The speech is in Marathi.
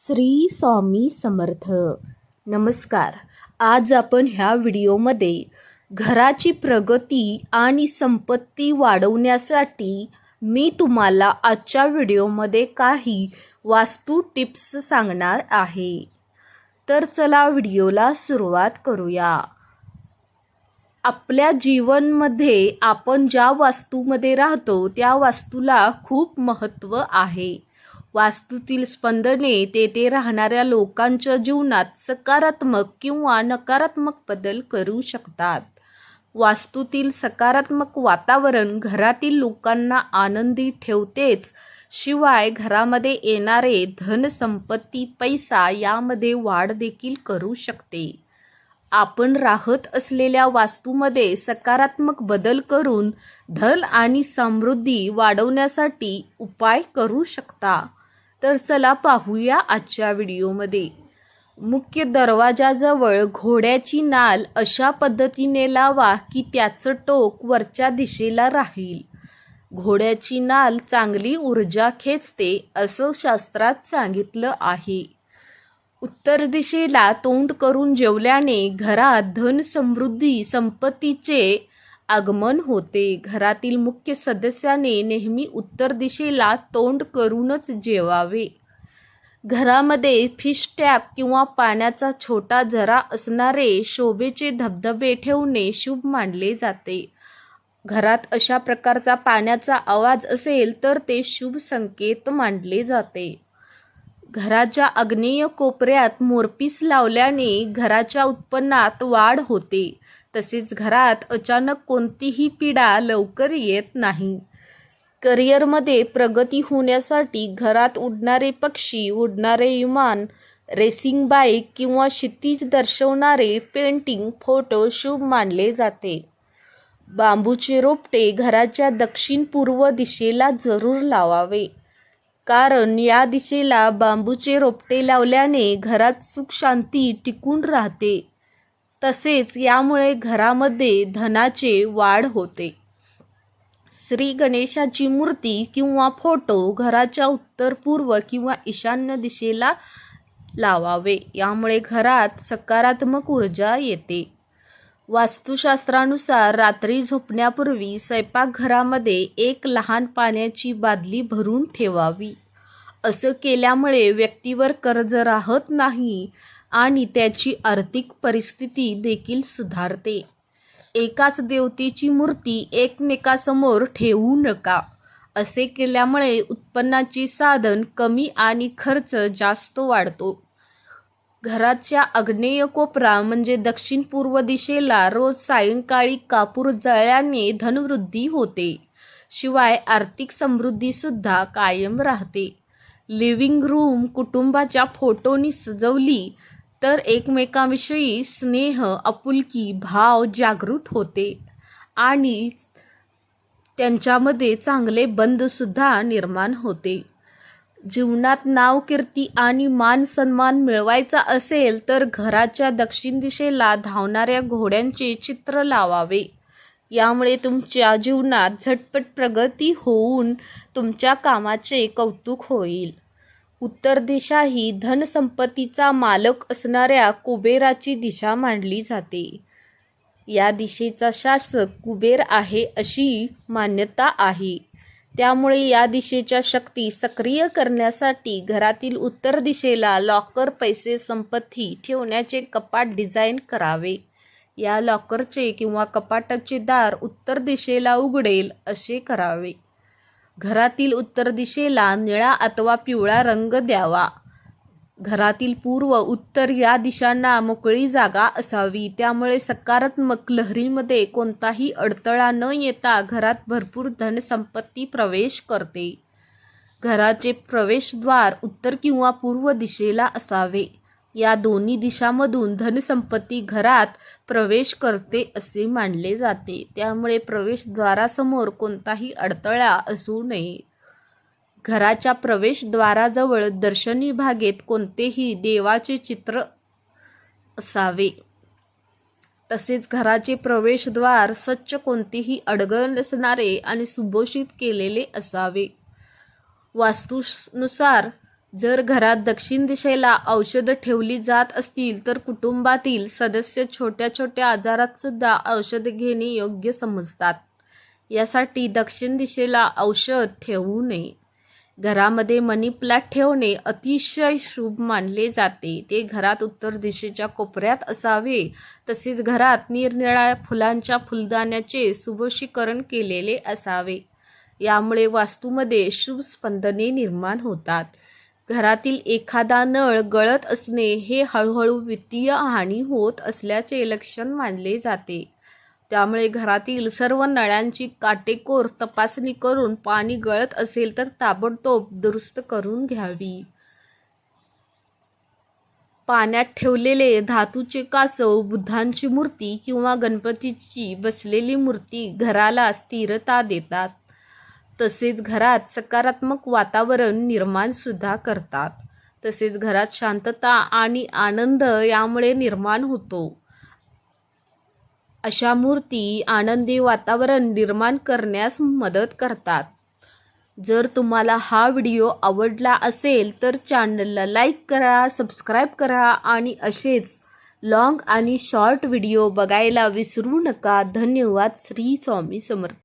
श्री स्वामी समर्थ. नमस्कार. आज आपण ह्या व्हिडिओमध्ये घराची प्रगती आणि संपत्ती वाढवण्यासाठी मी तुम्हाला आजच्या व्हिडिओमध्ये काही वास्तू टिप्स सांगणार आहे. तर चला व्हिडिओला सुरुवात करूया. आपल्या जीवनमध्ये आपण ज्या वास्तूमध्ये राहतो त्या वास्तूला खूप महत्त्व आहे. वास्तूतील स्पंदने तेथे राहणाऱ्या लोकांच्या जीवनात सकारात्मक किंवा नकारात्मक बदल करू शकतात. वास्तूतील सकारात्मक वातावरण घरातील लोकांना आनंदी ठेवतेच शिवाय घरामध्ये येणारे धन संपत्ती पैसा यामध्ये वाढ देखील करू शकते. आपण राहत असलेल्या वास्तूमध्ये सकारात्मक बदल करून धन आणि समृद्धी वाढवण्यासाठी उपाय करू शकता. तर चला पाहूया आजच्या व्हिडिओमध्ये. मुख्य दरवाजाजवळ घोड्याची नाल अशा पद्धतीने लावा की त्याचं टोक वरच्या दिशेला राहील. घोड्याची नाल चांगली ऊर्जा खेचते असं शास्त्रात सांगितलं आहे. उत्तर दिशेला तोंड करून जेवल्याने घरात धन समृद्धी संपत्तीचे आगमन होते. घरातील मुख्य सदस्याने नेहमी उत्तर दिशेला तोंड करूनच जेवावे. घरामध्ये फिश टॅप किंवा पाण्याचा छोटा झरा असणारे शोभेचे धबधबे ठेवणे शुभ मानले जाते. घरात अशा प्रकारचा पाण्याचा आवाज असेल तर ते शुभ संकेत मानले जाते. घराच्या आग्नेय कोपऱ्यात मोरपीस लावल्याने घराच्या उत्पन्नात वाढ होते. तसेच घरात अचानक कोणतीही पीडा लवकर येत नाही. करिअरमध्ये प्रगती होण्यासाठी घरात उडणारे पक्षी उडणारे विमान रेसिंग बाईक किंवा क्षितिज दर्शवणारे पेंटिंग फोटो शुभ मानले जाते. बांबूचे रोपटे घराच्या दक्षिण पूर्व दिशेला जरूर लावावे. कारण या दिशेला बांबूचे रोपटे लावल्याने घरात सुख शांती टिकून राहते. तसेच यामुळे घरामध्ये धनाचे वाढ होते. श्री गणेशाची मूर्ती किंवा फोटो घराच्या उत्तर पूर्व किंवा ईशान्य दिशेला लावावे. यामुळे घरात सकारात्मक ऊर्जा येते. वास्तुशास्त्रानुसार रात्री झोपण्यापूर्वी स्वयंपाकघरामध्ये एक लहान पाण्याची बादली भरून ठेवावी. असं केल्यामुळे व्यक्तीवर कर्ज राहत नाही. आणि त्याची आर्थिक परिस्थिती देखील सुधारते. एकाच देवतेची मूर्ती एकमेकासमोर ठेवू नका. असे केल्यामुळे उत्पन्नाचे साधन कमी आणि खर्च जास्त वाढतो. घराच्या आग्नेय कोपरा म्हणजे दक्षिण पूर्व दिशेला रोज सायंकाळी कापूर जळल्याने धनवृद्धी होते. शिवाय आर्थिक समृद्धी सुद्धा कायम राहते. लिव्हिंग रूम कुटुंबाच्या फोटोनी सजवली तर एकमेकांविषयी स्नेह आपुलकी भाव जागृत होते. आणि त्यांच्यामध्ये चांगले बंधसुद्धा निर्माण होते. जीवनात नाव कीर्ती आणि मान सन्मान मिळवायचा असेल तर घराच्या दक्षिण दिशेला धावणाऱ्या घोड्यांचे चित्र लावावे. यामुळे तुमच्या जीवनात झटपट प्रगती होऊन तुमच्या कामाचे कौतुक होईल. उत्तर दिशा ही धनसंपत्तीचा मालक असणाऱ्या कुबेराची दिशा मानली जाते. या दिशेचा शासक कुबेर आहे अशी मान्यता आहे. त्यामुळे या दिशेच्या शक्ती सक्रिय करण्यासाठी घरातील उत्तर दिशेला लॉकर पैसे संपत्ती ठेवण्याचे कपाट डिझाईन करावे. या लॉकरचे किंवा कपाटाचे दार उत्तर दिशेला उघडेल असे करावे. घरातील उत्तर दिशेला निळा अथवा पिवळा रंग द्यावा. घरातील पूर्व उत्तर या दिशांना मोकळी जागा असावी. त्यामुळे सकारात्मक लहरीमध्ये कोणताही अडथळा न येता घरात भरपूर धनसंपत्ती प्रवेश करते. घराचे प्रवेशद्वार उत्तर किंवा पूर्व दिशेला असावे. या दोन्ही दिशामधून धनसंपत्ती घरात प्रवेश करते असे मानले जाते. त्यामुळे प्रवेशद्वारासमोर कोणताही अडथळा असू नये. घराच्या प्रवेशद्वाराजवळ दर्शनी भागेत कोणतेही देवाचे चित्र असावे. तसेच घराचे प्रवेशद्वार स्वच्छ कोणतेही अडगळ नसणारे आणि सुभोषित केलेले असावे. वास्तूनुसार जर घरात दक्षिण दिशेला औषधं ठेवली जात असतील तर कुटुंबातील सदस्य छोट्या छोट्या आजारात सुद्धा औषध घेणे योग्य समजतात. यासाठी दक्षिण दिशेला औषध ठेवू नये. घरामध्ये मनी प्लॅट ठेवणे अतिशय शुभ मानले जाते. ते घरात उत्तर दिशेच्या कोपऱ्यात असावे. तसेच घरात निरनिळ्या फुलांच्या फुलदाण्याचे सुभोषीकरण केलेले असावे. यामुळे वास्तूमध्ये शुभ स्पंदने निर्माण होतात. घरातील एखादा नळ गळत असणे हे हळूहळू वित्तीय हानी होत असल्याचे लक्षण मानले जाते. त्यामुळे घरातील सर्व नळ्यांची काटेकोर तपासणी करून पाणी गळत असेल तर ताबडतोब दुरुस्त करून घ्यावी. पाण्यात ठेवलेले धातूचे कासव बुद्धांची मूर्ती किंवा गणपतीची बसलेली मूर्ती घराला स्थिरता देतात. तसेच घरात सकारात्मक वातावरण निर्माण सुद्धा करतात. तसेच घरात शांतता आणि आनंद यामुळे निर्माण होतो. अशा मूर्ती आनंदी वातावरण निर्माण करण्यास मदत करतात. जर तुम्हाला हा व्हिडिओ आवडला असेल तर चॅनलला लाईक करा सबस्क्राईब करा आणि असेच लॉंग आणि शॉर्ट व्हिडिओ बघायला विसरू नका. धन्यवाद. श्री स्वामी समर्थ